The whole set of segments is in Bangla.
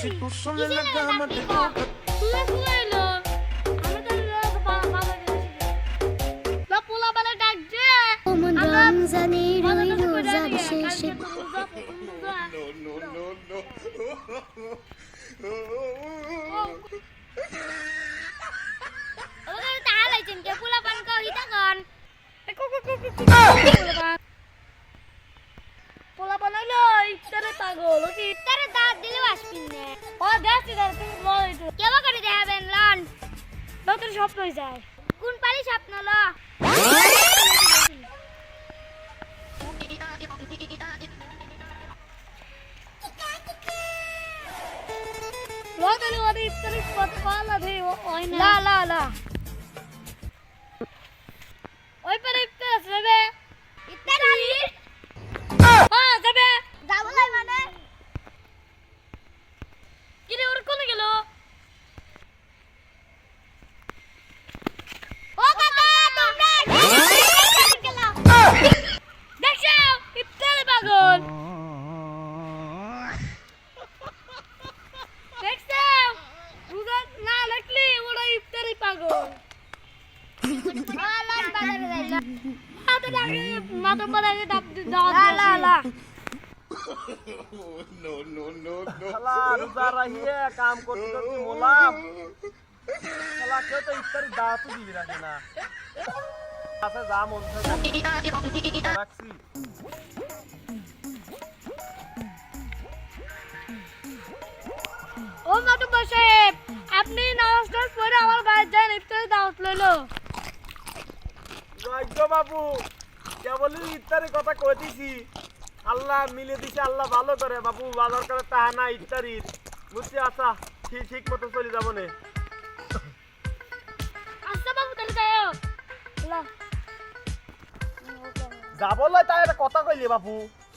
si tú sola en la cama te toca. পোলা বালে ডাক দে ওমন রমজানের কেবা করে দেখাবেন লন? ডক্টর স্বপ্ন যায়। কোন পালি স্বপ্ন ল? লা লা লা। আপনি নামাজটা পড়ে আমার ইফতারি দাওয়াত লইলো। রাজ্য বাবু কেবলই কথা দিছি। আল্লাহ মিলে দিছে আল্লাহ ভালো করে। বাবু বাজার করে তাহা না ইফতারির বুঝছি আচ্ছা ঠিক ঠিক মতো চলে যাব নে। আচ্ছা বাবু তাহলে যাও লা যাব লয় তাই একটা কথা কইলি বাবু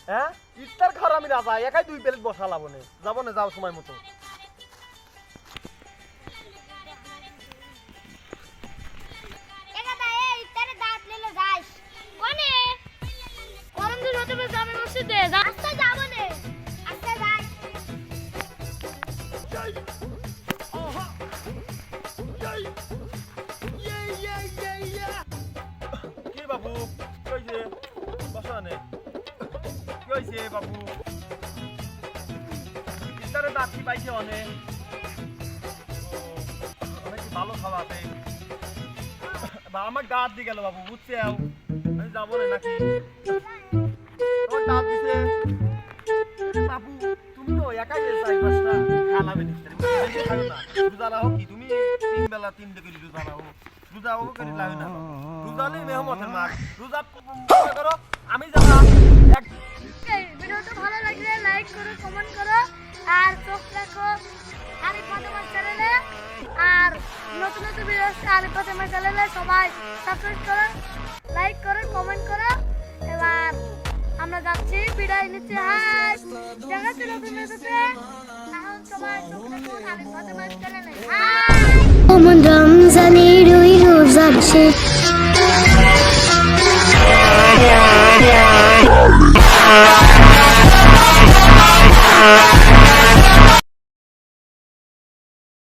হ্যাঁ? ইফতার খাওয়ার আমি রাজা একাই দুই প্লেট বসা লাবো নে। যাব না যাও সময় মতো। বসা নে কি হয়েছে বাবু? ইফতারে দাঁতি পাইছে অনেক অনেক ভালো খাওয়াতে বা আমার দাঁত দিয়ে গেল বাবু, বুঝছে আমি যাব না নাকি? তোমার দাঁত দিছে। বাবু, তুমি তো একাই চাই পাঁচটা না। রোজা রাখো কি তুমি? তিন বেলা তিন দিকে রোজা রাখো। রোজা করে লাগে না রোজা নেই মেহমতের মার রোজা করো। আমি এই ভিডিওটা ভালো লাগলে লাইক করো কমেন্ট করো আর চোখ রাখো ফাতেমার চ্যানেলে। আর নতুন নতুন ভিডিও আসছে আরেক ফাতেমার চ্যানেলে সবাই সাবস্ক্রাইব করো লাইক করো কমেন্ট করো। এবার আমরা যাচ্ছি বিদায় নিচ্ছি। হাই দেখাচ্ছি নতুন ভিডিওতে এখন সবাই চোখ রাখুন আরেক ফাতেমার চ্যানেলে। হাই! রমজানের ওই